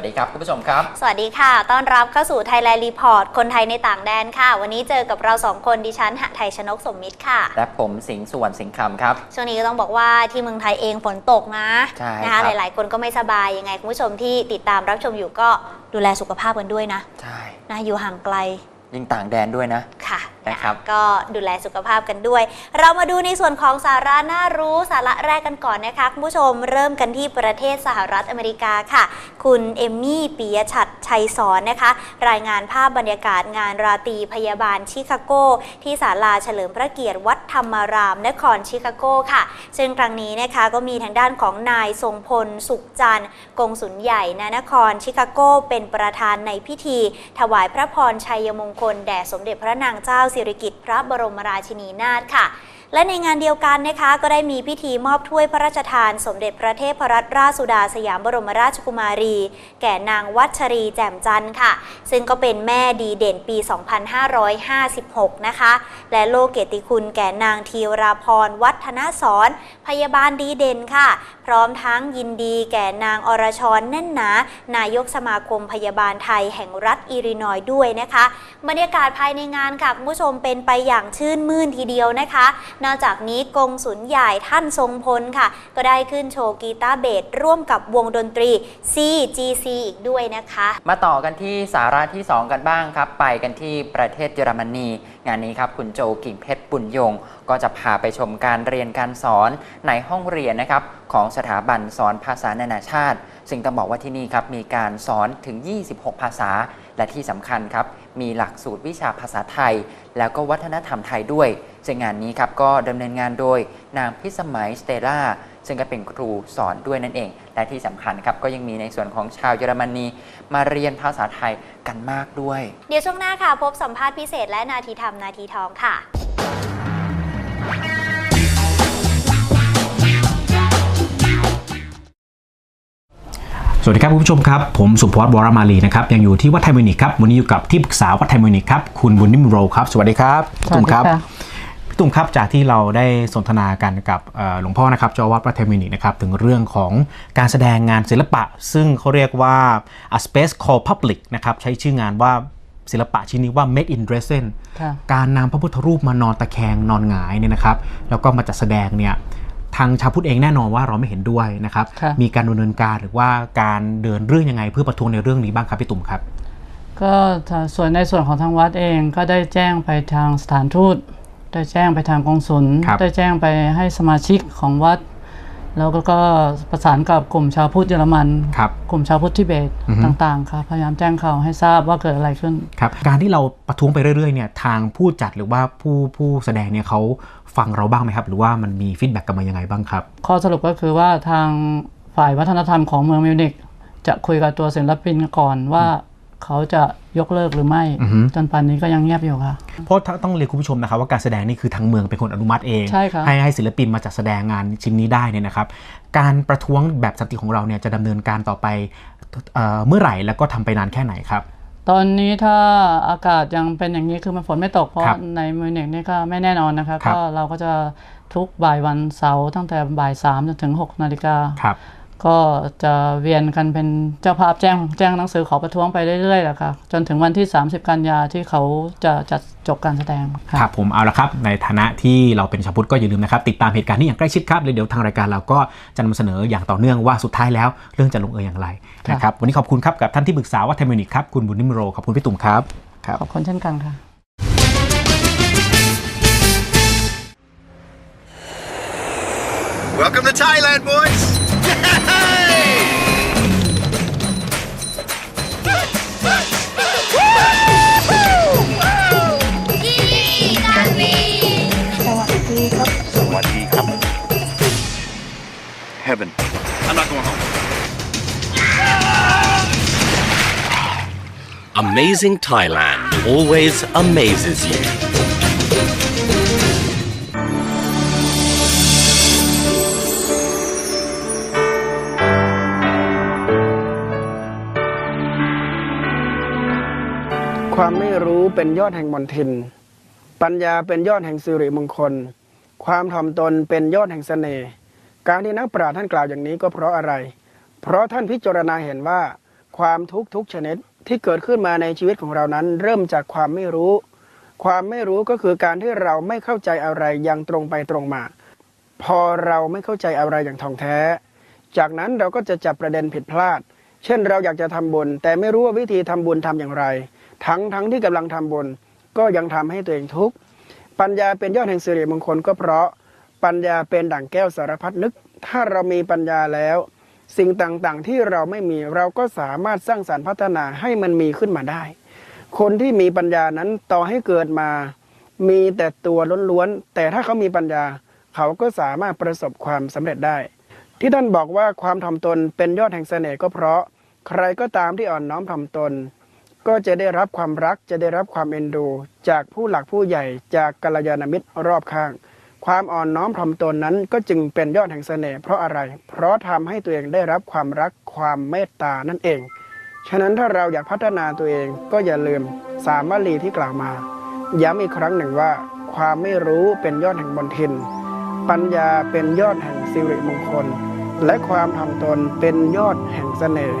วัสดีครับคุณผู้ชมครับ สวัสดีค่ะ ต้อนรับเข้าสู่ Thailand Report คนไทยในต่างแดนค่ะ วันนี้เจอกับเราสองคนดิฉันหไทยชนกสมมิตรค่ะ และผมสิงห์สุวรรณสิงห์คำครับ ช่วงนี้ก็ต้องบอกว่าที่เมืองไทยเองฝนตกนะใช่นะครัคะบหลาย ๆ คนก็ไม่สบายยังไงคุณผู้ชมที่ติดตามรับชมอยู่ก็ดูแลสุขภาพกันด้วยนะ ใช่นะอยู่ห่างไกล ยิ่งต่างแดนด้วยนะ ค่ะนะครับ ก็ดูแลสุขภาพกันด้วย เรามาดูในส่วนของสาระน่ารู้สาระแรกกันก่อนนะคะคุณผู้ชมเริ่มกันที่ประเทศสหรัฐอเมริกาค่ะ คุณเอมมี่ปิยชัดชัยสอนนะคะ รายงานภาพบรรยากาศงานราตรีพยาบาลชิคาโก ที่ศาลาเฉลิมพระเกียรติวัด ธรรมารามนครชิคาโกค่ะ ซึ่งครั้งนี้นะคะก็มีทางด้านของนายทรงพลสุขจันทร์กงสุลใหญ่ณนครชิคาโกเป็นประธานในพิธี ถวายพระพรชัยมงคลแด่สมเด็จพระนางเจ้าสิริกิติ์พระบรมราชินีนาถค่ะ และในงานเดียวกันนะคะก็ได้มีพิธีมอบถ้วยพระราชทาน สมเด็จพระเทพรัตนราชสุดาสยามบรมราชกุมารี แก่นางวัชรีแจ่มจันทร์ค่ะ ซึ่งก็เป็นแม่ดีเด่นปี 2556 นะคะ และโลกเกติคุณแก่นางธีราพรวัฒนสอนพยาบาลดีเด่นค่ะ ร้อมทั้งยินดีแก่นางอรชรแน่นหนา นายกสมาคมพยาบาลไทยแห่งรัฐอิรินอยด์ด้วยนะคะ บรรยากาศภายในงานค่ะคุณผู้ชมเป็นไปอย่างชื่นมื่นทีเดียวนะคะ นอกจากนี้กงสุลใหญ่ท่านทรงพลค่ะ ก็ได้ขึ้นโชว์กีตาร์เบสร่วมกับวงดนตรี CGC อีกด้วยนะคะ มาต่อกันที่สาระที่ 2 กันบ้างครับ ไปกันที่ประเทศเยอรมนี งานนี้ครับ คุณโจกิ่งเพชรบุญยง ก็จะพาไปชมการเรียนการสอนในห้องเรียนนะครับของสถาบันสอนภาษานานาชาติ ซึ่งต้องบอกว่าที่นี่ครับมีการสอนถึง 26 ภาษา และที่สำคัญครับมีหลักสูตรวิชาภาษาไทย แล้วก็วัฒนธรรมไทยด้วย ซึ่งงานนี้ครับก็ดำเนินงานโดยนางพิสมัยสเตล่าซึ่งก็เป็นครูสอนด้วยนั่นเอง และที่สำคัญครับก็ยังมีในส่วนของชาวเยอรมนีมาเรียนภาษาไทยกันมากด้วย เดี๋ยวช่วงหน้าค่ะ พบสัมภาษณ์พิเศษและนาทีทำนาทีทองค่ะ สวัสดีครับคุณผู้ชมครับ ผมสุพจน์วรมาลีนะครับยังอยู่ที่วัดไทยมิวนิกครับวันนี้อยู่กับที่ปรึกษาวัดไทยมิวนิกครับคุณบุญนิมโรครับ สวัสดีครับพี่ตุ้มครับสวัสดีค่ะพี่ตุ้มครับจากที่เราได้สนทนากันกับเอ่อหลวงพ่อนะครับเจ้าอาวาดวัดไทยมิวนิกนะครับถึงเรื่องของการแสดงงานศิลปะ ซึ่งเขาเรียกว่า a space called public นะครับใช้ชื่องานว่าศิลปะชิ้นนี้ว่า made in Dresden ค่ะการนำพระพุทธรูปมานอนตะแคงนอนหงายเนี่ยนะครับ แล้วก็มาจัดแสดงเนี่ย ทางชาวพุทธเองแน่นอนว่าเราไม่เห็นด้วยนะครับค่ะมีการดำเนินการหรือว่าการเดินเรื่องยังไงเพื่อประท้วงในเรื่องนี้บ้างครับพี่ตุ่มครับ ก็ถ้าส่วนในส่วนของทางวัดเองก็ได้แจ้งไปทางสถานทูต ได้แจ้งไปทางกองสุลครับได้แจ้งไปให้สมาชิกของวัด แล้วก็ก็ประสานกับกลุ่มชาวพุทธเยอรมัน ครับกลุ่มชาวพุทธทิเบตอือฮึ ต่างๆครับพยายามแจ้งข่าวให้ทราบว่าเกิดอะไรขึ้น ครับการที่เราประท้วงไปเรื่อยๆเนี่ยทางผู้จัดหรือว่าผู้ผู้แสดงเนี่ยเขาฟังเราบ้างไหมครับ หรือว่ามันมีฟีดแบ็กกลันมายังไงบ้างครับ ข้อสรุปก็คือว่าทางฝ่ายวัฒนธรรมของเมืองมิวนิกจะคุยกับตัวศิลปินก่อนว่า เขาจะยกเลิกหรือไม่ อือฮึ จนป่านนี้ก็ยังเงียบอยู่ค่ะ เพราะต้องเรียนคุณผู้ชมนะครับว่าการแสดงนี่คือทางเมืองเป็นคนอนุมัติเองใช่ครับ ให้ให้ศิลปินมาจัดแสดงงานชิ้นนี้ได้เนี่ยนะครับ การประท้วงแบบสันติของเราเนี่ยจะดำเนินการต่อไปเอ่อเมื่อไหร่แล้วก็ทำไปนานแค่ไหนครับ ตอนนี้ถ้าอากาศยังเป็นอย่างนี้คือมันฝนไม่ตกเพราะครับในมิวนิกนี่ก็ไม่แน่นอนนะคะครับ ก็เราก็จะทุกบ่ายวันเสาร์ตั้งแต่บ่ายสามจนถึง6นาฬิกา ครับ ก็จะเวียนกันเป็นเจ้าภาพแจ้งแจ้งหนังสือขอประท้วงไปเรื่อยๆแหละค่ะจนถึงวันที่ 30 กันยาที่เขาจะจัดจบการแสดงค่ะครับผมเอาละครับ ในฐานะที่เราเป็นชาวพุทธก็อย่าลืมนะครับ ติดตามเหตุการณ์นี้อย่างใกล้ชิดครับเลยเดี๋ยวทางรายการเราก็จะนำเสนออย่างต่อเนื่องว่าสุดท้ายแล้ว เรื่องจะลงเอยอย่างไรค่ะนะครับวันนี้ขอบคุณครับกับท่านที่ปรึกษาวัฒนมิวนิกครับคุณบุญนิมโรขอบคุณพี่ตุ่มครับครับขอบคุณเช่นกันค่ะ Welcome to Thailand, boys! สวัสดีครับ Heaven. I'm not going home. Amazing Thailand always amazes you. ความไม่รู้เป็นยอดแห่งมนทิน ปัญญาเป็นยอดแห่งสิริมงคล ความถ่อมตนเป็นยอดแห่งเสน่ห์ การที่นักปราชญ์ท่านกล่าวอย่างนี้ก็เพราะอะไร เพราะท่านพิจารณาเห็นว่า ความทุกข์ทุกชนิดที่เกิดขึ้นมาในชีวิตของเรานั้น เริ่มจากความไม่รู้ ความไม่รู้ก็คือการที่เราไม่เข้าใจอะไรอย่างตรงไปตรงมา พอเราไม่เข้าใจอะไรอย่างท่องแท้ จากนั้นเราก็จะจับประเด็นผิดพลาด เช่นเราอยากจะทำบุญ แต่ไม่รู้ว่าวิธีทำบุญทำอย่างไร ทั้งทั้งที่กำลังทำบุญก็ยังทำให้ตัวเองทุกข์ปัญญาเป็นยอดแห่งสิริมงคลก็เพราะปัญญาเป็นดั่งแก้วสารพัดนึก ถ้าเรามีปัญญาแล้ว สิ่งต่างๆที่เราไม่มีเราก็สามารถสร้างสรรค์พัฒนาให้มันมีขึ้นมาได้ คนที่มีปัญญานั้นต่อให้เกิดมา มีแต่ตัวล้วนๆแต่ถ้าเขามีปัญญา เขาก็สามารถประสบความสำเร็จได้ ที่ท่านบอกว่าความถ่อมตนเป็นยอดแห่งเสน่ห์ก็เพราะ ใครก็ตามที่อ่อนน้อมถ่อมตน ก็จะได้รับความรักจะได้รับความเอ็นดู จากผู้หลักผู้ใหญ่จากกัลยาณมิตรรอบข้าง ความอ่อนน้อมถ่อมตนนั้นก็จึงเป็นยอดแห่งเสน่ห์เพราะอะไร เพราะทำให้ตัวเองได้รับความรักความเมตตานั่นเอง ฉะนั้นถ้าเราอยากพัฒนาตัวเองก็อย่าลืมสามวลีที่กล่าวมา ย้ำอีกครั้งหนึ่งว่า ความไม่รู้เป็นยอดแห่งมนทิน ปัญญาเป็นยอดแห่งสิริมงคล และความถ่อมตนเป็นยอดแห่งเสน่ห์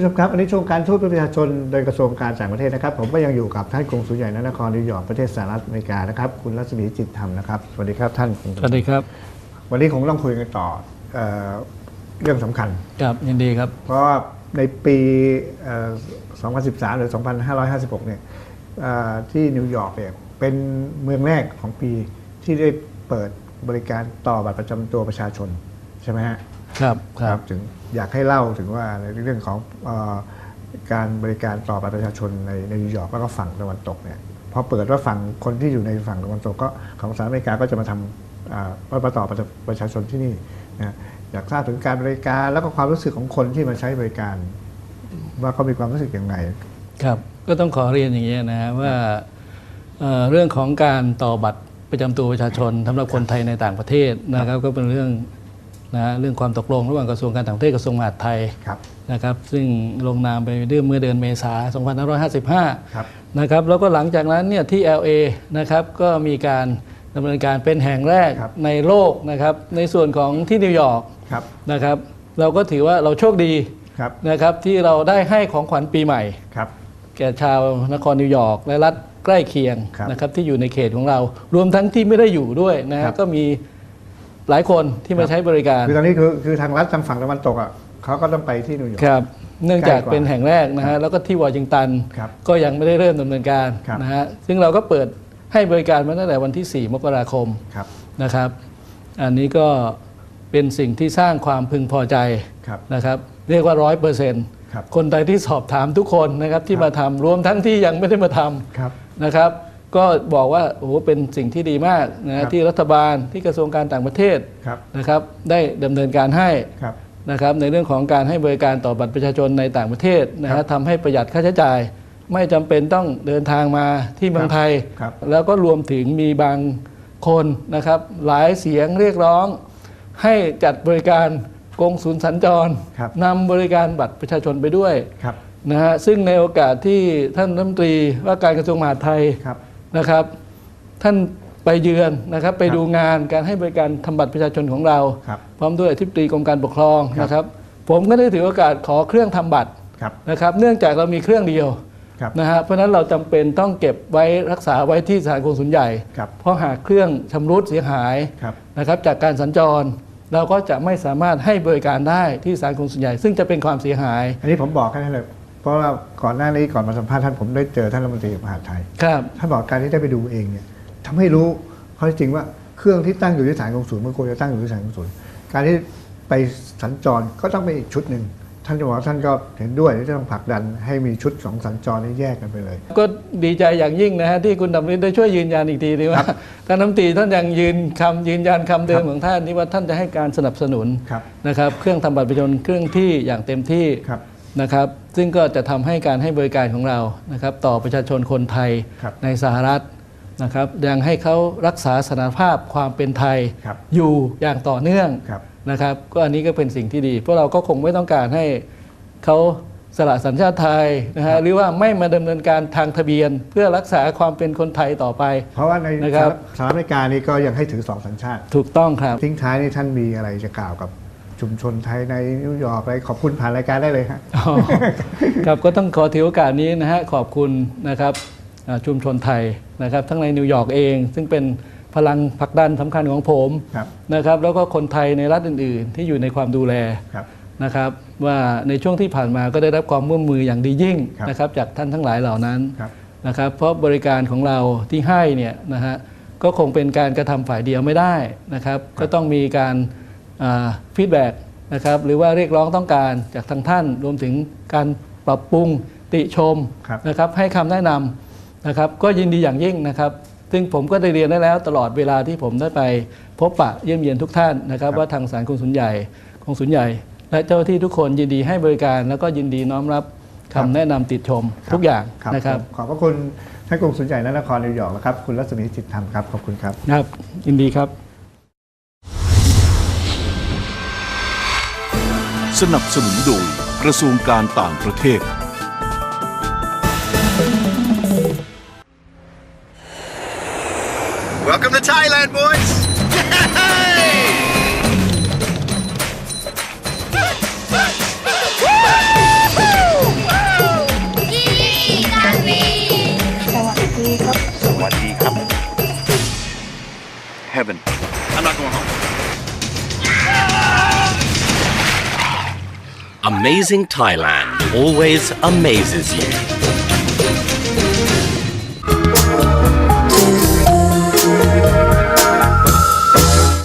ผู้ชมครับอันนี้ช่วงการทูตเพื่อประชาชนโดยกระทรวงการต่างประเทศนะครับ ผมก็ยังอยู่กับท่านกงสุลใหญ่ณนครนิวยอร์กประเทศสหรัฐอเมริกานะครับ คุณรัศมีจิตธรรมนะครับสวัสดีครับท่านกงสุลสวัสดีครับ วันนี้คงต้องคุยกันต่อเอ่อเรื่องสำคัญครับยินดีครับ เพราะว่าในปีเอ่อ2013 หรือ 2556 เนี่ยเอ่อที่นิวยอร์กเนี่ยเป็นเมืองแรกของปีที่ได้เปิดบริการต่อบัตรประจำตัวประชาชน ใช่ไหมฮะ ครับครับถึง อยากให้เล่าถึงว่าในเรื่องของออการบริการต่อบประชาชนในในิวยอร์กแล้วก็ฝั่งตะวันตกเนี่ยพอเปิดว่าฝั่งคนที่อยู่ในฝั่งตะวันตกก็ของสหรัฐอเมริกาก็จะมาทำอ่าบัตรประต่อประชาประชาชนที่นี่นะอยากทราบถึงการบริการแล้วก็ความรู้สึกของคนที่มาใช้บริการ ว่าเขามีความรู้สึกอยังไงครับ ก็ต้องขอเรียนอย่างนี้นะว่าเอ่อเรื่องของการต่อบัตรประจำตัวประชาชนสำหรับคนไทยในต่างประเทศนะครับ ก็เป็นเรื่อง นะเรื่องความตกลงระหว่างกระทรวงการต่างประเทศกระทรวงมหาดไทยครับนะครับซึ่งลงนามไปเมื่อเดือนเมษายน2555ครับนะครับแล้วก็หลังจากนั้นเนี่ยที่ LA นะครับก็มีการดำเนินการเป็นแห่งแรกครับในโลกนะครับในส่วนของที่นิวยอร์กครับนะครับเราก็ถือว่าเราโชคดีครับนะครับที่เราได้ให้ของขวัญปีใหม่ครับแก่ชาวนครนิวยอร์กและรัฐใกล้เคียงครับนะครับที่อยู่ในเขตของเรา รวมทั้งที่ไม่ได้อยู่ด้วยนะฮะครับก็มี หลายคนที่มาใช้บริการคือตอนนี้คือคือทางรัฐทางฝั่งตะวันตกอะเขาก็ต้องไปที่นิวยอร์กครับ เนื่องจากใกล้กว่าเป็นแห่งแรกนะฮะแล้วก็ที่วอชิงตันครับก็ยังไม่ได้เริ่มดำเนินการครับนะฮะซึ่งเราก็เปิดให้บริการมาตั้งแต่วันที่ 4 มกราคมครับนะครับ อันนี้ก็เป็นสิ่งที่สร้างความพึงพอใจครับนะครับ เรียกว่าร้อยเปอร์เซ็นต์ครับคนไทยที่สอบถามทุกคนนะครับที่ครับมาทำรวมทั้งที่ยังไม่ได้มาทครับำนะครับ ก็บอกว่าโอ้โหเป็นสิ่งที่ดีมากนะครัฮะบที่รัฐบาลที่กระทรวงการต่างประเทศครับนะครับได้ดำเนินการให้ครับนะครับในเรื่องของการให้บริการต่อบัตรประชาชนในต่างประเทศนะครัฮะบทำให้ประหยัดค่าใช้จ่าย ไม่จำเป็นต้องเดินทางมาที่เมืองไทยครับแล้วก็รวมถึงมีบางคนนะครับหลายเสียงเรียกร้อง ให้จัดบริการกงศูนย์สัญจรครับนำบริการบัตรประชาชนไปด้วยครับนะฮะซึ่งในโอกาสที่ท่านรัฐมนตรีว่าการกระทรวงมหาดไทยครับ นะครับ ท่านไปเยือนนะครับ ไปครับดูงานการให้บริการทำบัตรประชาชนของเรา ครับพร้อมด้วยอธิบดีกรมการปกครองครับนะครับ ผมก็ได้ถือโอกาสขอเครื่องทำบัตรครับนะครับ เนื่องจากเรามีเครื่องเดียวครับนะฮะเพราะฉะนั้นเราจำเป็นต้องเก็บไว้รักษาไว้ที่สถานกงสุลใหญ่ ครับเพราะหากเครื่องชำรุดเสียหายครับนะครับ จากการสัญจร เราก็จะไม่สามารถให้บริการได้ที่สถานกงสุลใหญ่ ซึ่งจะเป็นความเสียหาย อันนี้ผมบอกแค่นั้นเลย เพราะว่าก่อนหน้านี้ก่อนมาสัมภาษณ์ท่านผมได้เจอท่านรัฐมนตรีมหาดไทยครับท่านบอกการที่ได้ไปดูเองเนี่ยทำให้รู้ข้อเท็จจริงว่าเครื่องที่ตั้งอยู่ที่สถานกงศูนย์มันควรจะตั้งอยู่ที่สถานกงศูนย์การที่ไปสัญจรก็ต้องเป็นอีกชุดหนึ่งท่านจะบอกว่าท่านก็เห็นด้วยที่จะต้องผลักดันให้มีชุดสองสัญจรนี้แยกกันไปเลย ก็ดีใจอย่างยิ่งนะฮะที่คุณดำริได้ช่วยยืนยันอีกทีนึงว่าท่านน้ำตรีท่านยังยืนคำยืนยันคำเดิมของท่านที่ว่าท่านจะให้การสนับสนุนครับนะครับเครื่องทำบัตรประชาชนเครื่องที่อย่างเต็มที่ครับ นะครับ ซึ่งก็จะทำให้การให้บริการของเรานะครับ ต่อประชาชนคนไทยครับในสหรัฐนะครับ ยังให้เขารักษาสถานภาพความเป็นไทยครับอยู่อย่างต่อเนื่องครับนะครับ ก็อันนี้ก็เป็นสิ่งที่ดี เพราะเราก็คงไม่ต้องการให้เขาสละสัญชาติไทยนะฮะหรือว่าไม่มาดำเนินการทางทะเบียน เพื่อรักษาความเป็นคนไทยต่อไป เพราะว่าในนะครับสหรัฐอเมริกานี่ก็ยังให้ถือสองสัญชาติ ถูกต้องครับทิ้งท้ายนี่ท่านมีอะไรจะกล่าวกับ ชุมชนไทยในนิวยอร์กอะไรขอบคุณผ่านรายการได้เลยฮะอ๋อครับก็ต้องขอถือโอกาสนี้นะฮะขอบคุณนะครับอ่าชุมชนไทยนะครับ ทั้งในนิวยอร์กเอง ซึ่งเป็นพลังผลักดันสำคัญของผมครับนะครับ แล้วก็คนไทยในรัฐอื่น ๆ ที่อยู่ในความดูแลครับนะครับว่าในช่วงที่ผ่านมาก็ได้รับความร่วมมืออย่างดียิ่งครับนะครับ จากท่านทั้งหลายเหล่านั้นครับนะครับ เพราะบริการของเราที่ให้เนี่ยนะฮะก็คงเป็นการกระทำฝ่ายเดียวไม่ได้นะครับ ก็ต้องมีการ ฟีดแบ็กนะครับหรือว่าเรียกร้องต้องการจากทางท่านรวมถึงการปรับปรุงติชมครับนะครับให้คำแนะนำนะครับก็ยินดีอย่างยิ่งนะครับซึ่งผมก็ได้เรียนได้แล้วตลอดเวลาที่ผมได้ไปพบปะเยี่ยมเยียนทุกท่านนะครับว่าทางสารกงสุลใหญ่กงสุลใหญ่ และเจ้าหน้าที่ทุกคนยินดีให้บริการ แล้วก็ยินดีน้อมรับคำแนะนำติดชมทุกอย่างนะครับ ขอบพระคุณท่านกงสุลใหญ่นนครนิวยอร์กนะครับคุณรัศมีจิตธรรมครับขอบคุณครับครับยินดีครับ สนับสนุนโดยกระทรวงการต่างประเทศ Welcome to Thailand, boys! Heaven Amazing Thailand always amazes you.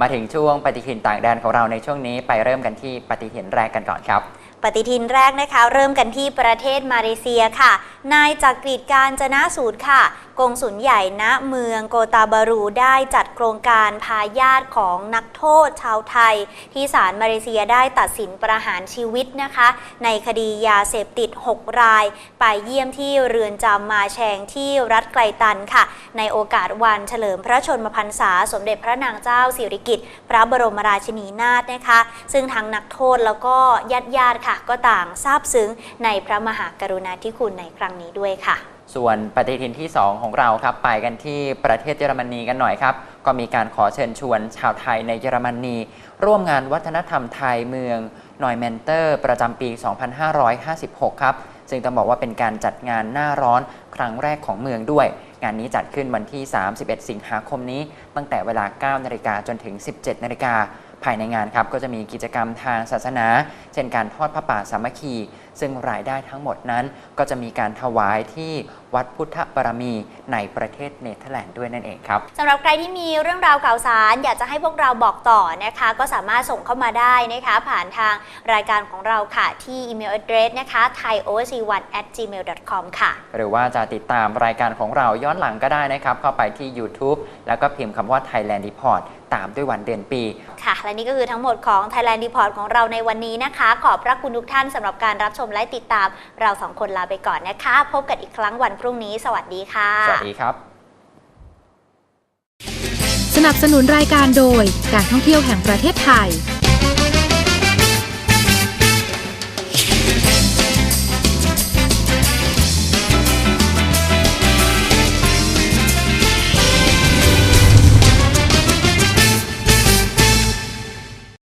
มาถึงช่วงปฏิทินต่างแดนของเราในช่วงนี้ไปเริ่มกันที่ปฏิทินแรกกันก่อนครับ ปฏิทินแรกนะคะ เริ่มกันที่ประเทศมาเลเซียค่ะ นายจักรีดการจนะสูตรค่ะ กงสุลใหญ่ณเมืองโกตาบารูได้จัดโครงการพาญาติของนักโทษชาวไทย ที่ศาลมาเลเซียได้ตัดสินประหารชีวิตนะคะ ในคดียาเสพติด 6 ราย ไปเยี่ยมที่เรือนจำมาแชงที่รัฐไกลตันค่ะ ในโอกาสวันเฉลิมพระชนมพรรษา สมเด็จพระนางเจ้าสิริกิติ์พระบรมราชินีนาถนะคะ ซึ่งทั้งนักโทษแล้วก็ญาติญาติๆค่ะ ก็ต่างซาบซึ้งในพระมหากรุณาธิคุณในครั้งนี้ด้วยค่ะ ส่วนปฏิทินที่ 2 ของเราครับไปกันที่ประเทศเยอรมนีกันหน่อยครับ ก็มีการขอเชิญชวนชาวไทยในเยอรมนี ร่วมงานวัฒนธรรมไทยเมืองนอยแมนเตอร์ ประจำปี 2556 ครับ ซึ่งต้องบอกว่าเป็นการจัดงานหน้าร้อนครั้งแรกของเมืองด้วย งานนี้จัดขึ้นวันที่ 31 สิงหาคมนี้ ตั้งแต่เวลา 9 นาฬิกาจนถึง 17 นาฬิกา ภายในงานครับก็จะมีกิจกรรมทางศาสนา เช่นการทอดพระป่าสามัคคี ซึ่งรายได้ทั้งหมดนั้น ก็จะมีการถวายที่วัดพุทธบารมีในประเทศเนเธอร์แลนด์ด้วยนั่นเองครับสำหรับใครที่มีเรื่องราวข่าวสาร อยากจะให้พวกเราบอกต่อนะคะ ก็สามารถส่งเข้ามาได้นะคะ ผ่านทางรายการของเราค่ะ ที่อีเมล address นะคะ thaiOC1 at gmail.com ค่ะ หรือว่าจะติดตามรายการของเราย้อนหลังก็ได้นะครับ เข้าไปที่ YouTube แล้วก็พิมพ์คำว่า Thailand Report ตามด้วยวันเดือนปี ค่ะ และนี่ก็คือทั้งหมดของ Thailand Report ของเราในวันนี้นะคะ ขอบพระคุณทุกท่านสำหรับการรับชมและติดตาม เราสองคนลาไปก่อนนะคะ พบกันอีกครั้งวันพรุ่งนี้ สวัสดีค่ะ สวัสดีครับ สนับสนุนรายการโดยการท่องเที่ยวแห่งประเทศไทย